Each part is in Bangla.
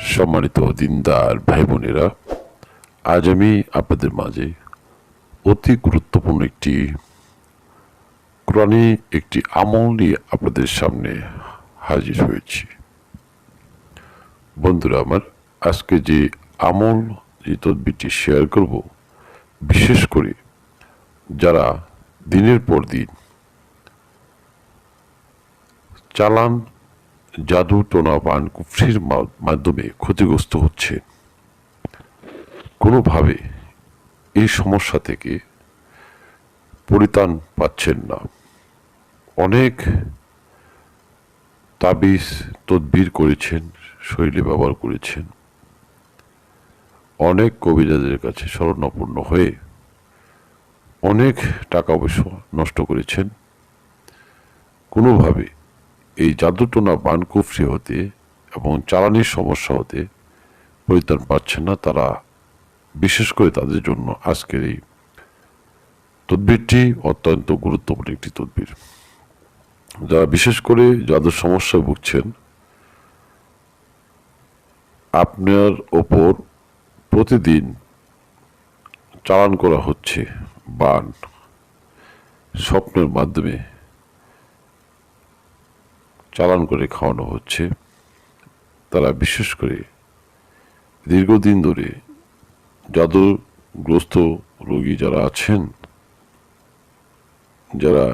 সম্মানিত দিনদার ভাই বোনেরা আজ আমি আপনাদের মাঝে অতি গুরুত্বপূর্ণ একটি কোরআনী একটি আমল নিয়ে আপনাদের সামনে হাজির হয়েছি। বন্ধুরা, আমার আজকে যে আমল, যে তদবিরটি শেয়ার করব, বিশেষ করে যারা দিনের পর দিন চালান জাদু টোনা পান কুফরির মাধ্যমে ক্ষতিগ্রস্ত হচ্ছে। কোনোভাবে এই সমস্যা থেকে পরিত্রাণ পাচ্ছেন না। অনেক তাবিজ তদবির করেছেন, শৈলী ব্যবহার করেছেন। অনেক কবিরাজের কাছে শরণাপন্ন হয়ে অনেক টাকা পয়সা নষ্ট করেছেন। কোনোভাবে এই জাদুটোনা বানকুফরি হতে এবং চালানির সমস্যা হতে পরিত্রাণ পাচ্ছেন না তারা, বিশেষ করে তাদের জন্য আজকের এই তদবিরটি অত্যন্ত গুরুত্বপূর্ণ একটি তদবির। যারা বিশেষ করে যাদের সমস্যায় ভুগছেন, আপনার ওপর প্রতিদিন চালান করা হচ্ছে বান, স্বপ্নের মাধ্যমে। চালান করে খাওয়ানো হচ্ছে, তারা বিশেষ করে দীর্ঘদিন ধরে জাদুগ্রস্ত রোগী যারা আছেন, যারা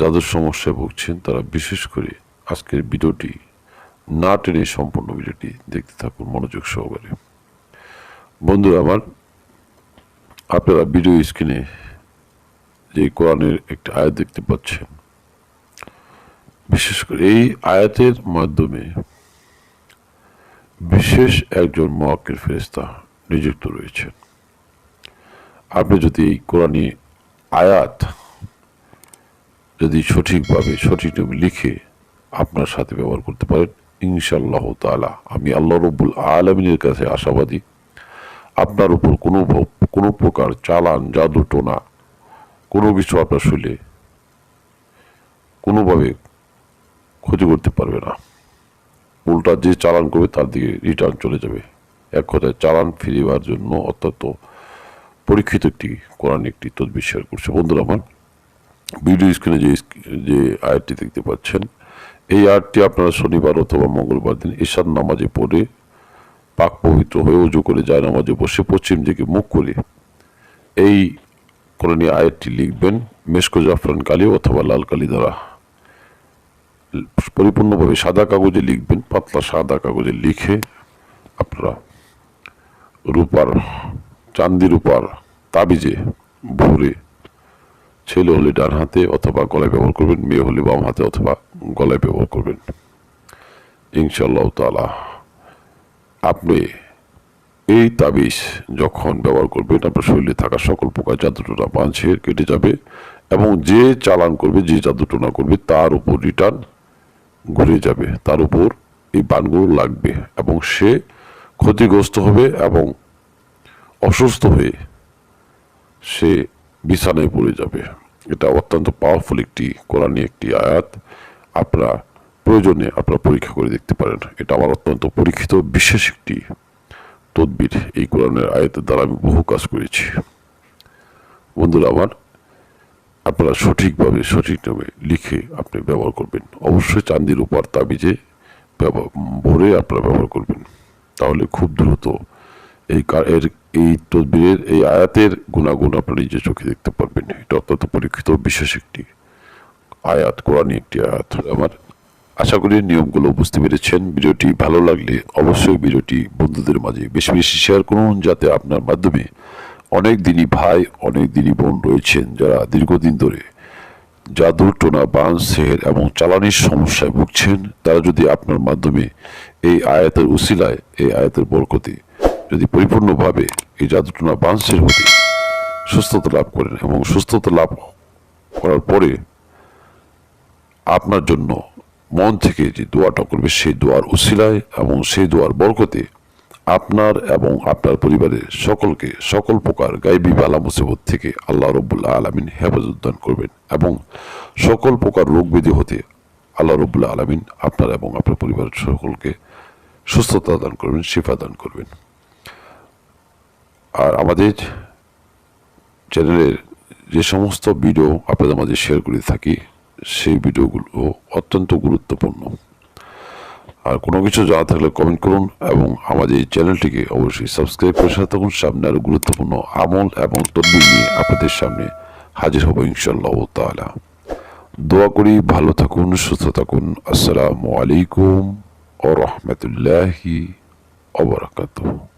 যাদের সমস্যায় ভুগছেন, তারা বিশেষ করে আজকের ভিডিওটি না টেনে সম্পূর্ণ ভিডিওটি দেখতে থাকুন মনোযোগ সহকারে। বন্ধুরা আমার, আপনারা ভিডিও স্ক্রিনে যে কোরআনের একটি আয়াত দেখতে পাচ্ছেন বিশেষ করে এই আয়াতের মাধ্যমে বিশেষ একজন মহাকের ফেরেস্তা নিযুক্ত রয়েছেন। আপনি যদি এই কোরআনী আয়াত যদি সঠিকভাবে সঠিকভাবে লিখে আপনার সাথে ব্যবহার করতে পারেন ইনশাল্লাহ তালা আমি আল্লাহ রব্বুল আলমিনের কাছে আশাবাদী। আপনার উপর কোনো কোনো প্রকার চালান, জাদু, টোনা কোনো কিছু আপনার শুলে কোনোভাবে ক্ষতি করতে পারবে না। উল্টা যে চালান করবে তার দিকে রিটার্ন চলে যাবে। এক কথায় চালান ফিরিবার জন্য অত্যন্ত পরীক্ষিত একটি কোরআন একটি তদবির শেয়ার করছে। বন্ধুরা আমার ভিডিও স্ক্রিনে যে যে আয়াতটি দেখতে পাচ্ছেন, এই আয়াতটি আপনারা শনিবার অথবা মঙ্গলবার দিন ঈশান নামাজে পড়ে পাক পবিত্র হয়ে উজু করে যায় নামাজে বসে পশ্চিম দিকে মুখ করে এই কোরআনী আয়াতটি লিখবেন, মেশকো জাফরান কালি অথবা লাল কালি দ্বারা। পরিপূর্ণভাবে সাদা কাগজে লিখবেন, পাতলা সাদা কাগজে লিখে আপনারা রূপার চান্দি রূপার তাবিজে ভরে ছেলে হলে ডান হাতে অথবা গলায় ব্যবহার করবেন, মেয়ে হলে বাম হাতে অথবা গলায় ব্যবহার করবেন। ইনশাল্লাহ তালা আপনি এই তাবিজ যখন ব্যবহার করবেন, আপনার শরীরে থাকা সকল প্রকার জাদুটোনা বাঁচে কেটে যাবে এবং যে চালান করবে, যে জাদুটোনা করবে, তার উপর রিটার্ন ঘুরে যাবে। তার উপর এই বানগুলো লাগবে এবং সে ক্ষতিগ্রস্ত হবে এবং অসুস্থ হয়ে সে বিছানায় পড়ে যাবে। এটা অত্যন্ত পাওয়ারফুল একটি, কোরআনী একটি আয়াত। আপনারা প্রয়োজনে আপনারা পরীক্ষা করে দেখতে পারেন। এটা আমার অত্যন্ত পরীক্ষিত, বিশেষ একটি তদবির এই কোরআনের আয়াতের দ্বারা আমি বহু কাজ করেছি। বন্ধুরা আমার আপনারা সঠিকভাবে সঠিকভাবে লিখে আপনি ব্যবহার করবেন। অবশ্যই চান্দির উপর তাবিজে ব্যবহার, ভরে আপনারা ব্যবহার করবেন। তাহলে খুব দ্রুত এই এর, এই তদবিরের, এই আয়াতের গুণাগুণ আপনারা নিজে চোখে দেখতে পারবেন। এটা অত্যন্ত পরীক্ষিত, বিশেষ একটি আয়াত কোরআনী একটি আয়াত। আমার আশা করি নিয়মগুলো বুঝতে পেরেছেন। ভিডিওটি ভালো লাগলে অবশ্যই ভিডিওটি বন্ধুদের মাঝে বেশি বেশি শেয়ার করুন, যাতে আপনার মাধ্যমে অনেক দিনই ভাই, অনেক দিনই বোন রয়েছেন যারা দীর্ঘদিন ধরে জাদু টোনা, বান, সেহের এবং চালানির সমস্যায় ভুগছেন। তারা যদি আপনার মাধ্যমে এই আয়াতের উসিলায়, এই আয়াতের বরকতে যদি পরিপূর্ণভাবে এই জাদু টোনা, বান হতে সুস্থতা লাভ করেন এবং সুস্থতা লাভ করার পরে আপনার জন্য মন থেকে যে দোয়াটা করবে, সেই দোয়ার উসিলায় এবং সেই দোয়ার বরকতে আপনার এবং আপনার পরিবারের সকলকে সকল প্রকার গাইবী বালা মুসিবত থেকে আল্লাহ রব্বুল্লাহ আলমিন হেফাজত দান করবেন এবং সকল প্রকার রোগ ব্যাধি হতে আল্লাহ রব্বুল্লাহ আলমিন আপনার এবং আপনার পরিবারের সকলকে সুস্থতা দান করবেন, শিফা দান করবেন। আর আমাদের চ্যানেলের যে সমস্ত ভিডিও আপনাদের মাঝে শেয়ার করে থাকি, সেই ভিডিওগুলো অত্যন্ত গুরুত্বপূর্ণ। আর কোনো কিছু জানা থাকলে কমেন্ট করুন এবং আমাদের এই চ্যানেলটিকে অবশ্যই সাবস্ক্রাইব করে সাথে থাকুন। সামনে আরও গুরুত্বপূর্ণ আমল এবং তদবির নিয়ে আপনাদের সামনে হাজির হব ইনশাল্লাহ তালা দোয়া করি ভালো থাকুন, সুস্থ থাকুন। আসসালামু আলাইকুম ও রহমতুল্লাহি ওবরাকাতুহ